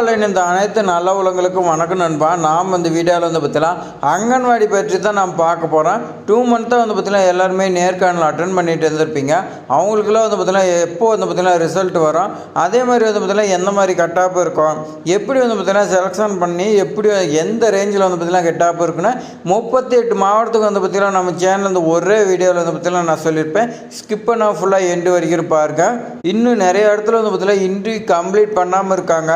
Online இந்த அனைத்து நல்ல உலகங்களுக்கும் வணக்கம் நண்பா. நாம் இந்த வீடியோவில் வந்து பார்த்தீங்கன்னா அங்கன்வாடி பற்றி தான் நாம் பார்க்க போகிறோம் டூ மந்த்தாக வந்து பார்த்தீங்கன்னா எல்லாருமே நேர்காணல் அட்டன் பண்ணிட்டு இருந்திருப்பீங்க. அவங்களுக்குலாம் வந்து பார்த்தீங்கன்னா எப்போ வந்து பார்த்தீங்கன்னா ரிசல்ட் வரும். அதே மாதிரி வந்து பார்த்தீங்கன்னா எந்த மாதிரி கட்டாப்பு இருக்கும்? எப்படி வந்து பார்த்தீங்கன்னா செலெக்ஷன் பண்ணி எப்படி எந்த ரேஞ்சில் வந்து பார்த்தீங்கன்னா கட்டாப்பு இருக்குன்னா முப்பத்தி எட்டு மாவட்டத்துக்கு வந்து பார்த்தீங்கன்னா நம்ம சேனல் இந்த ஒரே வீடியோவில் வந்து பார்த்தீங்கன்னா நான் சொல்லியிருப்பேன். ஸ்கிப் பண்ண ஃபுல்லாக எண்டு வரைக்கும் பாருங்க இன்னும் நிறைய இடத்துல வந்து பார்த்தீங்கன்னா இன்ட்ரி கம்ப்ளீட் பண்ணாமல் இருக்காங்க.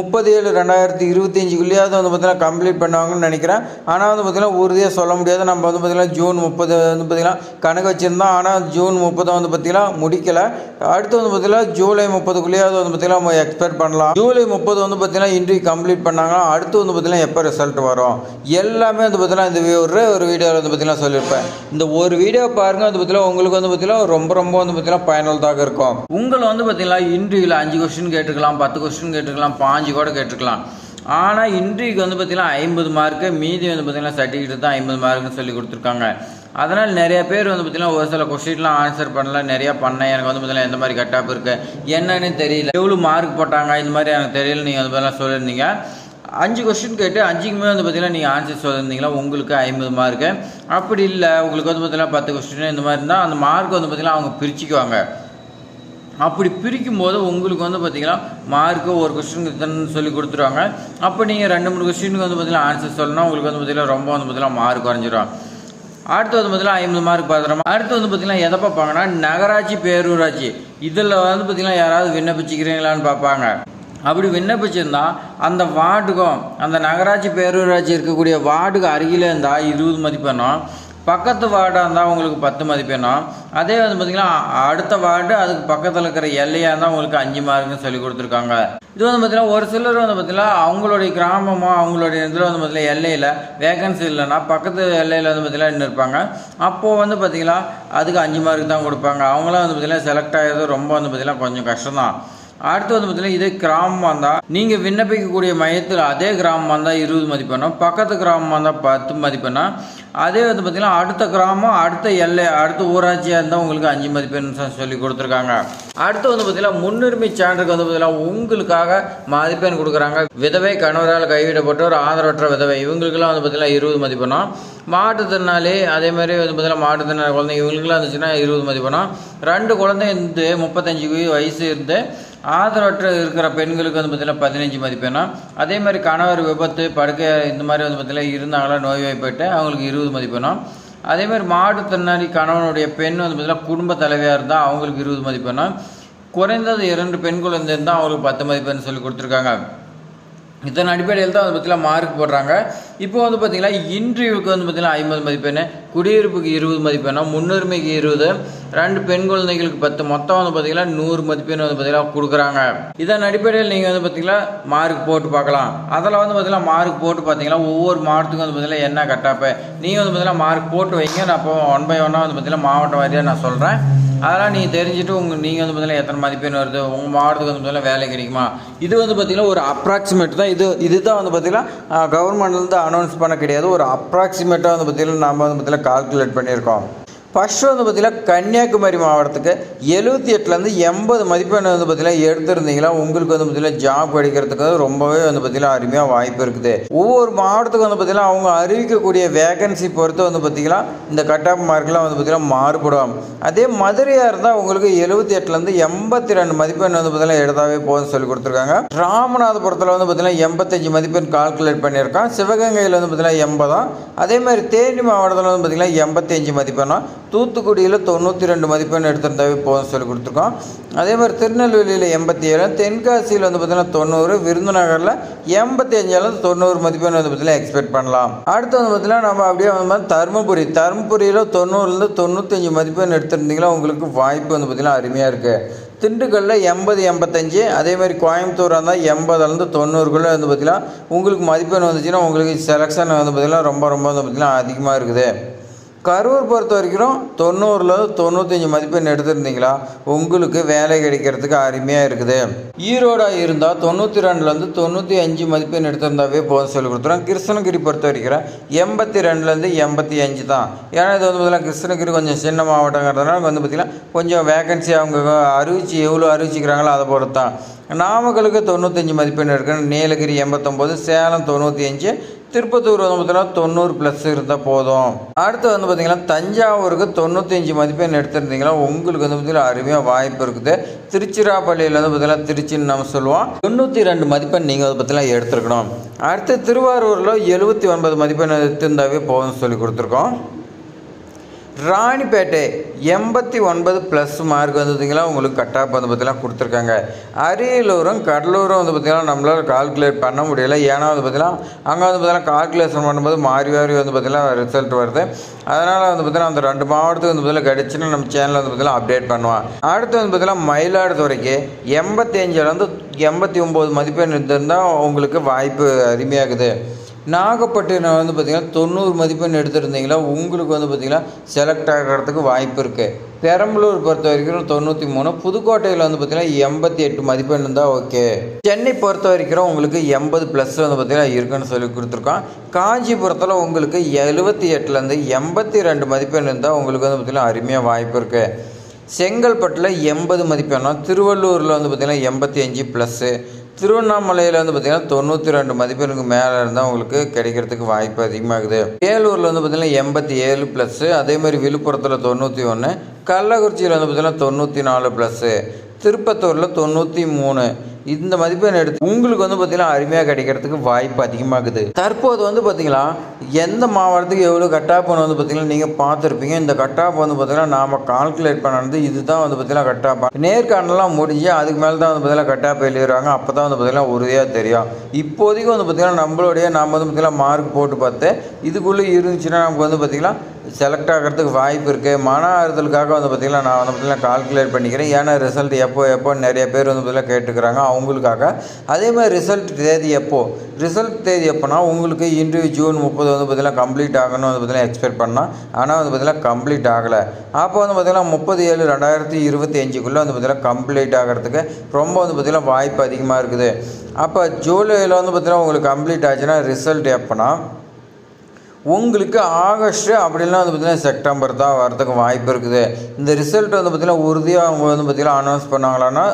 முப்பது ஏழு ரெண்டாயிரத்தி இருபத்தஞ்சுக்குள்ளேயாவது வந்து பார்த்திங்கன்னா கம்ப்ளீட் பண்ணுவாங்கன்னு நினைக்கிறேன் ஆனால் வந்து பார்த்திங்கன்னா உறுதியாக சொல்ல முடியாது நம்ம வந்து பார்த்திங்கன்னா ஜூன் முப்பது வந்து பார்த்திங்கன்னா கணக்கு வச்சுருந்தோம் ஆனால் ஜூன் முப்பதை வந்து பார்த்தீங்கன்னா முடிக்கலை அடுத்து வந்து பார்த்திங்கன்னா ஜூலை முப்பதுக்குள்ளேயாவது வந்து பார்த்தீங்கன்னா நம்ம எக்ஸ்பெக்ட் பண்ணலாம் ஜூலை முப்பது வந்து பார்த்தீங்கன்னா இன்ட்ரிவியூ கம்ப்ளீட் பண்ணாங்கன்னா அடுத்து வந்து பார்த்திங்கன்னா எப்போ ரிசல்ட் வரும் எல்லாமே வந்து பார்த்திங்கன்னா இந்த ஒரு ஒரு வீடியோவில் வந்து பார்த்தீங்கன்னா சொல்லியிருப்பேன் இந்த ஒரு வீடியோ பாருங்கள் வந்து பார்த்திங்கன்னா உங்களுக்கு வந்து பார்த்திங்கன்னா ரொம்ப ரொம்ப வந்து பார்த்திங்கன்னா பயனுள்ளதாக இருக்கும் உங்களை வந்து பார்த்தீங்கன்னா இன்ட்ரிவியூவில் அஞ்சு கொஸ்டின் கேட்டுக்கலாம் பத்து கொஸ்டின் கேட்டுக்கலாம் பாஞ்சு கூட கேட்டுக்கலாம் ஆனால் இன்றைக்கு வந்து பார்த்திங்கன்னா ஐம்பது மார்க்கு மீதி வந்து பார்த்தீங்கன்னா சர்டிஃபிகேட் தான் ஐம்பது மார்க்குன்னு சொல்லி கொடுத்துருக்காங்க. அதனால் நிறைய பேர் வந்து பார்த்தீங்கன்னா ஒரு சில கொஸ்டின்லாம் ஆன்சர் பண்ணல நிறையா பண்ணேன் எனக்கு வந்து பார்த்தீங்கன்னா எந்த மாதிரி கட்டாப் இருக்குது என்னன்னு தெரியல. எவ்வளோ மார்க் போட்டாங்க இந்த மாதிரி எனக்கு தெரியல நீங்கள் வந்து பார்த்தீங்கன்னா சொல்லியிருந்தீங்க. அஞ்சு கொஸ்டின் கேட்டு அஞ்சுக்குமே வந்து பார்த்திங்கன்னா நீங்கள் ஆன்சர் சொல்லியிருந்தீங்களா? உங்களுக்கு ஐம்பது மார்க்கு அப்படி இல்லை உங்களுக்கு வந்து பார்த்தீங்கன்னா பத்து கொஸ்டின் இந்த மாதிரி இருந்தால் அந்த மார்க் வந்து பார்த்திங்கன்னா அவங்க பிரிச்சுக்குவாங்க. அப்படி பிரிக்கும் போது உங்களுக்கு வந்து பார்த்தீங்கன்னா மார்க்கு ஒரு கொஸ்டினுக்கு இத்தனை சொல்லி கொடுத்துருவாங்க. அப்போ நீங்கள் ரெண்டு மூணு கொஸ்டினுக்கு வந்து பார்த்தீங்கன்னா ஆன்சர் சொல்லணும் உங்களுக்கு வந்து பார்த்தீங்கன்னா ரொம்ப வந்து பார்த்தீங்கன்னா மார்க் குறைஞ்சிரும். அடுத்து வந்து பார்த்தீங்கன்னா ஐம்பது மார்க் பார்த்துறோம் அடுத்து வந்து பார்த்தீங்கன்னா எதை பார்ப்பாங்கன்னா நகராட்சி பேரூராட்சி. இதில் வந்து பார்த்தீங்கன்னா யாராவது விண்ணப்பிச்சுக்கிறீங்களான்னு பார்ப்பாங்க. அப்படி விண்ணப்பிச்சிருந்தா அந்த வார்டுக்கும் அந்த நகராட்சி பேரூராட்சி இருக்கக்கூடிய வார்டுக்கு அருகிலே இருந்தால் இருபது மதிப்பெண்ணும் பக்கத்து வார்டாக இருந்தால் உங்களுக்கு பத்து மதிப்பெண்ணா. அதே வந்து பார்த்திங்கன்னா அடுத்த வார்டு அதுக்கு பக்கத்தில் இருக்கிற எல்லையாக இருந்தால் உங்களுக்கு அஞ்சு மார்க்குன்னு சொல்லி கொடுத்துருக்காங்க. இது வந்து பார்த்திங்கன்னா ஒரு சிலர் வந்து பார்த்திங்கன்னா அவங்களுடைய கிராமமோ அவங்களுடைய இதில் வந்து பார்த்திங்கன்னா எல்லையில் வேகன்சி இல்லைன்னா பக்கத்து எல்லையில் வந்து பார்த்திங்கன்னா நின்று இருப்பாங்க. அப்போது வந்து பார்த்திங்கன்னா அதுக்கு அஞ்சு மார்க் தான் கொடுப்பாங்க. அவங்களாம் வந்து பார்த்திங்கன்னா செலக்ட் ஆகிறது ரொம்ப வந்து பார்த்திங்கன்னா கொஞ்சம் கஷ்டம்தான். அடுத்து வந்து பார்த்தீங்கன்னா இதே கிராமமாக இருந்தால் நீங்கள் விண்ணப்பிக்கக்கூடிய மையத்தில் அதே கிராமமாக இருந்தால் இருபது மதிப்பெண்ணும் பக்கத்து கிராமமாக இருந்தால் பத்து மதிப்பெண்ணா. அதே வந்து பார்த்தீங்கன்னா அடுத்த கிராமம் அடுத்த எல்லை அடுத்த ஊராட்சியாக இருந்தால் உங்களுக்கு அஞ்சு மதிப்பெண் சொல்லி கொடுத்துருக்காங்க. அடுத்து வந்து பார்த்தீங்கன்னா முன்னுரிமை சான்றுக்கு வந்து பார்த்தீங்கன்னா உங்களுக்காக மதிப்பெண் கொடுக்குறாங்க. விதவை கணவரால் கைவிடப்பட்டோர் ஆதரவற்ற விதவை. இவங்களுக்கெல்லாம் வந்து பார்த்தீங்கன்னா இருபது மதிப்பெண்ணும் மாற்றுத்திறனாளி அதே மாதிரி வந்து பார்த்தீங்கன்னா மாற்றுத்திறனாளி குழந்தைங்க இவங்களுக்குலாம் இருந்துச்சுன்னா இருபது மதிப்பெண்ணும் ரெண்டு குழந்தை இருந்து முப்பத்தஞ்சு வயசு இருந்து ஆதரவற்ற இருக்கிற பெண்களுக்கு வந்து பார்த்தீங்கன்னா பதினஞ்சு மதிப்பெண்ணா. அதே மாதிரி கணவர் விபத்து படுக்கை இந்த மாதிரி வந்து பார்த்தீங்கன்னா இருந்தாங்களா நோய்வாய்ப்பட்டு அவங்களுக்கு இருபது மதிப்பெண்ணா. அதே மாதிரி மாற்றுத்திறனாளி கணவனுடைய பெண் வந்து பார்த்தீங்கன்னா குடும்ப தலைவியாக இருந்தால் அவங்களுக்கு இருபது மதிப்பெண்ணா. குறைந்தது இரண்டு பெண் குழந்தை இருந்தால் அவங்களுக்கு பத்து மதிப்பெண் சொல்லி கொடுத்துருக்காங்க. இதன் அடிப்படையில் தான் வந்து பார்த்திங்கன்னா மார்க் போடுறாங்க. இப்போ வந்து பார்த்திங்கன்னா இன்டர்வியூக்கு வந்து பார்த்திங்கன்னா ஐம்பது மதிப்பெண் குடியிருப்புக்கு இருபது மதிப்பெண்ணா முன்னுரிமைக்கு இருபது ரெண்டு பெண் குழந்தைகளுக்கு பத்து மொத்தம் வந்து பார்த்தீங்கன்னா நூறு மதிப்பெண் வந்து பார்த்தீங்கன்னா கொடுக்குறாங்க. இதன் அடிப்படையில் நீங்கள் வந்து பார்த்திங்கன்னா மார்க் போட்டு பார்க்கலாம். அதில் வந்து பார்த்திங்கன்னா மார்க் போட்டு பார்த்தீங்கன்னா ஒவ்வொரு மாவட்டத்துக்கும் வந்து பார்த்தீங்கன்னா என்ன கட்டாப்பு? நீங்கள் வந்து பார்த்தீங்கன்னா மார்க் போட்டு வைங்க. நான் இப்போ ஒன் பை ஒன்னாக வந்து பார்த்தீங்கன்னா மாவட்டம் வாரியாக நான் சொல்கிறேன் அதெல்லாம் நீங்கள் தெரிஞ்சுட்டு உங்கள் நீங்கள் வந்து பார்த்தீங்கன்னா எத்தனை மதிப்பெண் வருது உங்கள் மாவட்டத்துக்கு வந்து பார்த்தீங்கன்னா வேலை கிடைக்குமா? இது வந்து பார்த்தீங்கன்னா ஒரு அப்ராக்சிமேட் தான். இது இதுதான் வந்து பார்த்தீங்கன்னா கவர்மெண்ட்லேருந்து அனௌன்ஸ் பண்ண கிடையாது. ஒரு அப்ராக்சிமேட்டாக வந்து பார்த்தீங்கன்னா நம்ம வந்து பார்த்தீங்கன்னா கால்குலேட் பண்ணியிருக்கோம். ஃபஸ்ட்டு வந்து பார்த்திங்கன்னா கன்னியாகுமரி மாவட்டத்துக்கு எழுபத்தி எட்டுலேருந்து எண்பது மதிப்பெண் வந்து பார்த்திங்கன்னா எடுத்திருந்தீங்களா? உங்களுக்கு வந்து பார்த்திங்கன்னா ஜாப் கிடைக்கிறதுக்கு ரொம்பவே வந்து பார்த்திங்கன்னா அருமையாக வாய்ப்பு இருக்குது. ஒவ்வொரு மாவட்டத்துக்கு வந்து பார்த்திங்கன்னா அவங்க அறிவிக்கக்கூடிய வேகன்சி பொறுத்து வந்து பார்த்திங்கன்னா இந்த கட் ஆஃப் வந்து பார்த்திங்கன்னா மாறுபடும். அதே மதுரையாக இருந்தால் உங்களுக்கு எழுபத்தி எட்டுலேருந்து எண்பத்தி ரெண்டு மதிப்பெண் வந்து பார்த்திங்கன்னா எடுத்தாவே போதும்னு சொல்லி கொடுத்துருக்காங்க. ராமநாதபுரத்தில் வந்து பார்த்திங்கன்னா எண்பத்தஞ்சு மதிப்பெண் கால்குலேட் பண்ணியிருக்கான். சிவகங்கையில் வந்து பார்த்திங்கன்னா எண்பதாம். அதே மாதிரி தேனி மாவட்டத்தில் வந்து பார்த்தீங்கன்னா எண்பத்தஞ்சு மதிப்பெண்ணா. தூத்துக்குடியில் தொண்ணூற்றி ரெண்டு மதிப்பெண் எடுத்திருந்தாவே போதும் சொல்லி கொடுத்துருக்கோம். அதே மாதிரி திருநெல்வேலியில் எண்பத்தி ஏழு தென்காசியில் வந்து பார்த்தீங்கன்னா தொண்ணூறு விருதுநகரில் எண்பத்தி அஞ்சாலும் தொண்ணூறு மதிப்பெண் வந்து பார்த்தீங்கன்னா எக்ஸ்பெக்ட் பண்ணலாம். அடுத்து வந்து பார்த்தீங்கன்னா நம்ம அப்படியே வந்து தருமபுரி. தருமபுரியில் தொண்ணூறுலேருந்து தொண்ணூத்தஞ்சு மதிப்பெண் எடுத்திருந்தீங்கன்னா உங்களுக்கு வாய்ப்பு வந்து பார்த்தீங்கன்னா அருமையாக இருக்குது திண்டுக்கல்லில் எண்பது எண்பத்தஞ்சு அதே மாதிரி கோயம்புத்தூர் இருந்தால் எண்பதுலேருந்து தொண்ணூறுக்குள்ளே வந்து பார்த்தீங்கன்னா உங்களுக்கு மதிப்பெண் வந்துச்சுன்னா உங்களுக்கு செலெக்ஷன் வந்து பார்த்தீங்கன்னா ரொம்ப ரொம்ப வந்து பார்த்தீங்கன்னா அதிகமாக இருக்குது. கரூர் பொறுத்த வரைக்கும் தொண்ணூறில் தொண்ணூத்தஞ்சு மதிப்பெண் எடுத்திருந்தீங்களா? உங்களுக்கு வேலை கிடைக்கிறதுக்கு அருமையாக இருக்குது. ஈரோடாக இருந்தால் தொண்ணூற்றி ரெண்டுலேருந்து தொண்ணூற்றி அஞ்சு மதிப்பெண் எடுத்திருந்தாவே போதும் சொல்லி கொடுத்துருவோம் கிருஷ்ணகிரி பொறுத்த வரைக்கும் எண்பத்தி ரெண்டுலேருந்து எண்பத்தி அஞ்சு தான். ஏன்னா இது வந்து பார்த்தீங்கன்னா கிருஷ்ணகிரி கொஞ்சம் சின்ன மாவட்டங்கிறதுனால வந்து பார்த்திங்கன்னா கொஞ்சம் வேகன்சி அவங்க அறிவிச்சு எவ்வளோ அறிவிச்சிக்கிறாங்களோ அதை பொறுத்து தான் நாமக்கலுக்கு தொண்ணூத்தஞ்சு மதிப்பெண் எடுக்கணும். நீலகிரி எண்பத்தொம்போது சேலம் தொண்ணூற்றி அஞ்சு திருப்பத்தூர் வந்து பார்த்தீங்கன்னா தொண்ணூறு ப்ளஸ் இருந்தால் போதும். அடுத்து வந்து பார்த்தீங்கன்னா தஞ்சாவூருக்கு தொண்ணூத்தஞ்சு மதிப்பெண் எடுத்திருந்தீங்கன்னா உங்களுக்கு வந்து பார்த்தீங்கன்னா அருமையாக வாய்ப்பு இருக்குது. திருச்சிராப்பள்ளியில் வந்து பார்த்தீங்கன்னா திருச்சின்னு நம்ம சொல்லுவோம். தொண்ணூற்றி ரெண்டு மதிப்பெண் நீங்கள் வந்து பார்த்தீங்கன்னா எடுத்துருக்கணும். அடுத்து திருவாரூரில் எழுபத்தி ஒன்பது மதிப்பெண் எடுத்திருந்தாவே போதும்னு சொல்லி கொடுத்துருக்கோம். ராணிப்பேட்டை எண்பத்தி ஒன்பது ப்ளஸ் மார்க் வந்ததுங்களா உங்களுக்கு கட்டாப் வந்து பார்த்தீங்கன்னா கொடுத்துருக்காங்க. அரியலூரும் கடலூரும் வந்து பார்த்திங்கன்னா நம்மளால் கால்குலேட் பண்ண முடியல. ஏன்னா வந்து பார்த்திங்கன்னா அங்கே வந்து பார்த்திங்கன்னா கால்குலேஷன் பண்ணும்போது மாறி மாறி வந்து பார்த்திங்கன்னா ரிசல்ட் வருது. அதனால் வந்து பார்த்திங்கன்னா அந்த ரெண்டு மாவட்டத்துக்கு வந்து பார்த்திங்கன்னா கிடச்சின்னு நம்ம சேனலில் வந்து பார்த்திங்கன்னா அப்டேட் பண்ணுவோம். அடுத்து வந்து பார்த்திங்கன்னா மயிலாடுதுறைக்கு எண்பத்தி அஞ்சுலேருந்து எண்பத்தி ஒம்பது மதிப்பெண் இருந்திருந்தால் உங்களுக்கு வாய்ப்பு அருமையாகுது. நாகப்பட்டினம் வந்து பார்த்திங்கன்னா தொண்ணூறு மதிப்பெண் எடுத்திருந்தீங்களா? உங்களுக்கு வந்து பார்த்திங்கன்னா செலக்ட் ஆகிறதுக்கு வாய்ப்பு இருக்குது பெரம்பலூர் பொறுத்த வரைக்கும் தொண்ணூற்றி மூணு புதுக்கோட்டையில் வந்து பார்த்திங்கன்னா எண்பத்தி எட்டு மதிப்பெண் இருந்தால் ஓகே சென்னை பொறுத்த வரைக்கும் உங்களுக்கு எண்பது ப்ளஸ் வந்து பார்த்திங்கன்னா இருக்குன்னு சொல்லி கொடுத்துருக்கோம். காஞ்சிபுரத்தில் உங்களுக்கு எழுபத்தி எட்டுலேருந்து எண்பத்தி ரெண்டு மதிப்பெண் இருந்தால் உங்களுக்கு வந்து பார்த்திங்கன்னா அருமையாக வாய்ப்பு இருக்குது செங்கல்பட்டில் எண்பது மதிப்பெண்ணும் திருவள்ளூரில் வந்து பார்த்திங்கன்னா எண்பத்தி அஞ்சு ப்ளஸ்ஸு திருவண்ணாமலையில் வந்து பார்த்திங்கன்னா தொண்ணூற்றி ரெண்டு மதிப்பெண்ணுக்கு மேலே இருந்தால் உங்களுக்கு கிடைக்கிறதுக்கு வாய்ப்பு அதிகமாகுது. வேலூரில் வந்து பார்த்திங்கன்னா எண்பத்தி ஏழு ப்ளஸ்ஸு அதேமாதிரி விழுப்புரத்தில் தொண்ணூற்றி ஒன்று கள்ளக்குறிச்சியில் வந்து பார்த்திங்கன்னா தொண்ணூற்றி நாலு ப்ளஸ்ஸு திருப்பத்தூரில் தொண்ணூற்றி மூணு இந்த மதிப்பெண் எடுத்து உங்களுக்கு வந்து பார்த்திங்கன்னா அருமையாக கிடைக்கிறதுக்கு வாய்ப்பு அதிகமாகுது. தற்போது வந்து பார்த்திங்கன்னா எந்த மாவட்டத்துக்கு எவ்வளோ கட்டாப்பன் வந்து பார்த்திங்கன்னா நீங்கள் பார்த்துருப்பீங்க. இந்த கட்டாப் வந்து பார்த்திங்கன்னா நாம் கால்குலேட் பண்ணது இதுதான் வந்து பார்த்தீங்கன்னா கட்டாப்பா நேர்காணலாம் முடிஞ்சு அதுக்கு மேலே தான் வந்து பார்த்தீங்கன்னா கட்டாப் எழுதுறாங்க அப்போ தான் வந்து பார்த்திங்கன்னா உறுதியாக தெரியும். இப்போதைக்கு வந்து பார்த்திங்கன்னா நம்மளுடைய நாம் வந்து பார்த்திங்கன்னா மார்க் போட்டு பார்த்து இதுக்குள்ளே இருந்துச்சுன்னா நமக்கு வந்து பார்த்திங்கன்னா செலக்ட் ஆகிறதுக்கு வாய்ப்பு இருக்குது மன ஆறுதலுக்காக வந்து பார்த்திங்கன்னா நான் வந்து பார்த்திங்கன்னா கால்குலேட் பண்ணிக்கிறேன். ஏன்னா ரிசல்ட் எப்போ எப்போ நிறைய பேர் வந்து பார்த்திங்கன்னா கேட்டுக்கிறாங்க. அவங்களுக்காக. அதே மாதிரி ரிசல்ட் தேதி எப்போது ரிசல்ட் தேதி எப்போனா உங்களுக்கு இன்று ஜூன் முப்பது வந்து பார்த்திங்கன்னா கம்ப்ளீட் ஆகணும்னு வந்து பார்த்திங்கன்னா எக்ஸ்பெக்ட் பண்ணால் ஆனால் வந்து பார்த்திங்கன்னா கம்ப்ளீட் ஆகலை. அப்போ வந்து பார்த்திங்கன்னா முப்பது ஏழு ரெண்டாயிரத்தி இருபத்தி அஞ்சுக்குள்ளே வந்து பார்த்திங்கன்னா கம்ப்ளீட் ஆகிறதுக்கு ரொம்ப வந்து பார்த்திங்கன்னா வாய்ப்பு அதிகமாக இருக்குது. அப்போ ஜூலையில் வந்து பார்த்திங்கன்னா உங்களுக்கு கம்ப்ளீட் ஆச்சுன்னா ரிசல்ட் எப்போனா உங்களுக்கு ஆகஸ்ட்டு அப்படிலாம் வந்து பார்த்திங்கன்னா செப்டம்பர் தான் வரதுக்கு வாய்ப்பு இருக்குது. இந்த ரிசல்ட் வந்து பார்த்திங்கன்னா உறுதியாக அவங்க வந்து பார்த்திங்கன்னா அனௌன்ஸ் பண்ணாங்களான்னா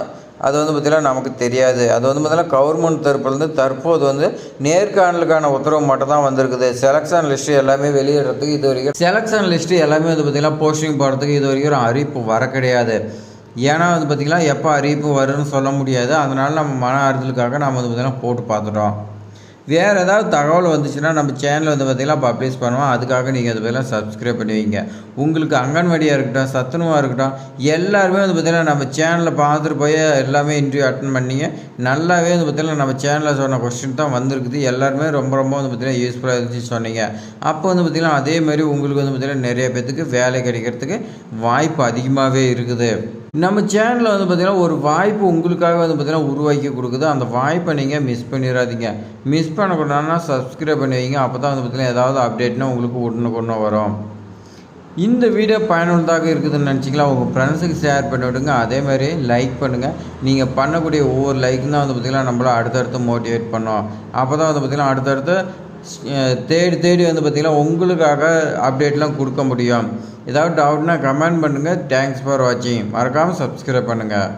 அது வந்து பார்த்திங்கன்னா நமக்கு தெரியாது. அது வந்து பார்த்திங்கன்னா கவர்மெண்ட் தரப்புலேருந்து தற்போது வந்து நேர்காணலுக்கான உத்தரவு மட்டும் தான் வந்திருக்குது. செலெக்ஷன் லிஸ்ட்டு எல்லாமே வெளியிடுறதுக்கு இது வரைக்கும் செலெக்ஷன் லிஸ்ட்டு எல்லாமே வந்து பார்த்திங்கன்னா போஸ்டிங் போடுறதுக்கு இது வரைக்கும் ஒரு அறிவிப்பு வர கிடையாது. ஏன்னா வந்து பார்த்திங்கன்னா எப்போ அறிவிப்பு வரும்னு சொல்ல முடியாது. அதனால் நம்ம மன ஆறுதலுக்காக நம்ம வந்து பார்த்திங்கன்னா போட்டு பார்த்துட்டோம். வேறு ஏதாவது தகவல் வந்துச்சுன்னா நம்ம சேனல் வந்து பார்த்திங்கன்னா பப்ளிஷ் பண்ணுவோம். அதுக்காக நீங்கள் அது பதிலாக சப்ஸ்கிரைப் பண்ணுவீங்க உங்களுக்கு அங்கன்வாடியாக இருக்கட்டும் சத்துணவாக இருக்கட்டும் எல்லாருமே வந்து பார்த்திங்கன்னா நம்ம சேனலில் பார்த்துட்டு போய் எல்லாமே இன்டர்வியூ அட்டன் பண்ணிங்க. நல்லாவே வந்து பார்த்திங்கன்னா நம்ம சேனலில் சொன்ன கொஸ்டின் தான் வந்திருக்குது. எல்லாருமே ரொம்ப ரொம்ப வந்து பார்த்திங்கன்னா யூஸ்ஃபுல்லாக இருந்துச்சு சொன்னீங்க. அப்போ வந்து பார்த்திங்கன்னா அதேமாதிரி உங்களுக்கு வந்து பார்த்திங்கன்னா நிறைய பேர்த்துக்கு வேலை கிடைக்கிறதுக்கு வாய்ப்பு அதிகமாகவே இருக்குது. நம்ம சேனலில் வந்து பார்த்திங்கன்னா ஒரு வாய்ப்பு உங்களுக்காக வந்து பார்த்திங்கன்னா உருவாக்கி கொடுக்குது. அந்த வாய்ப்பை நீங்கள் மிஸ் பண்ணிடாதீங்க மிஸ் பண்ணக்கூடாதுன்னா சப்ஸ்கிரைப் பண்ணி வைங்க. அப்போ தான் வந்து பார்த்திங்கன்னா ஏதாவது அப்டேட்னா உங்களுக்கு உடனுக்குடனே வரும். இந்த வீடியோ பயனுள்ளதாக இருக்குதுன்னு நினச்சிங்களா? உங்கள் ஃப்ரெண்ட்ஸுக்கு ஷேர் பண்ணி விடுங்க. அதேமாதிரி லைக் பண்ணுங்கள் நீங்கள் பண்ணக்கூடிய ஒவ்வொரு லைக்கும் தான் வந்து பார்த்திங்கன்னா நம்மள அடுத்தடுத்து மோட்டிவேட் பண்ணோம். அப்போ தான் வந்து பார்த்திங்கன்னா அடுத்தடுத்து தேடி தேடி வந்து பார்த்திங்கன்னா உங்களுக்காக அப்டேட்லாம் கொடுக்க முடியும். ஏதாவது டவுட்னா கமெண்ட் பண்ணுங்கள் தேங்க்ஸ் ஃபார் வாட்சிங் மறக்காமல் சப்ஸ்கிரைப் பண்ணுங்கள்